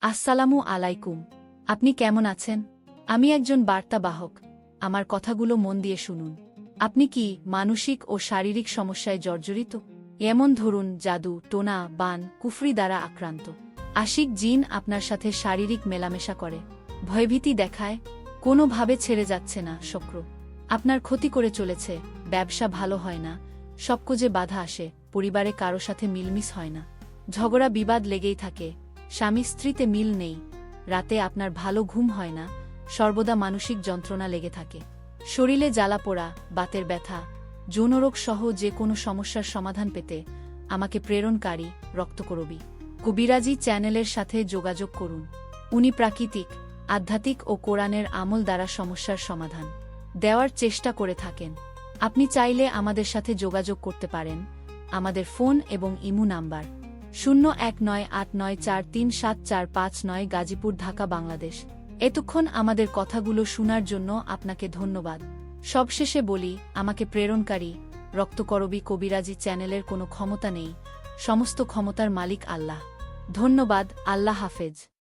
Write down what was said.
আসসালামু আলাইকুম। আপনি কেমন আছেন? আমি একজন বার্তাবাহক। আমার কথাগুলো মন দিয়ে শুনুন। আপনি কি মানসিক ও শারীরিক সমস্যায় জর্জরিত? এমন ধরুন জাদু, টোনা, বান, কুফরি দ্বারা আক্রান্ত। আশিক জিন আপনার সাথে শারীরিক মেলামেশা করে। ভয়ভীতি দেখায়। কোনোভাবে ছেড়ে যাচ্ছে না, শক্র। আপনার ক্ষতি করে চলেছে। ব্যবসা ভালো হয় না। সবকোজে বাধা আসে। পরিবারে কারও সাথে মিলমিস হয় না। ঝগড়া বিবাদ লেগেই থাকে। স্বামী স্ত্রীতে মিল নেই। রাতে আপনার ভালো ঘুম হয় না, সর্বদা মানসিক যন্ত্রণা লেগে থাকে। শরীরে জ্বালা পোড়া, বাতের ব্যথা যৌনরোগ সহ যে কোনো সমস্যার সমাধান পেতে আমাকে প্রেরণকারী রক্তকরবী কবিরাজি চ্যানেলের সাথে যোগাযোগ করুন। উনি প্রাকৃতিক, আধ্যাত্মিক ও কোরআনের আমল দ্বারা সমস্যার সমাধান দেওয়ার চেষ্টা করে থাকেন। আপনি চাইলে আমাদের সাথে যোগাযোগ করতে পারেন। আমাদের ফোন এবং ইমু নাম্বার শূন্য এক নয় আট নয় চার তিন সাত চার পাঁচ নয় গাজীপুর, ঢাকা, বাংলাদেশ। এতক্ষণ আমাদের কথাগুলো শোনার জন্য আপনাকে ধন্যবাদ। সবশেষে বলি, আমাকে প্রেরণকারী, রক্তকরবী কবিরাজি চ্যানেলের কোনো ক্ষমতা নেই। সমস্ত ক্ষমতার মালিক আল্লাহ। ধন্যবাদ, আল্লাহ হাফেজ।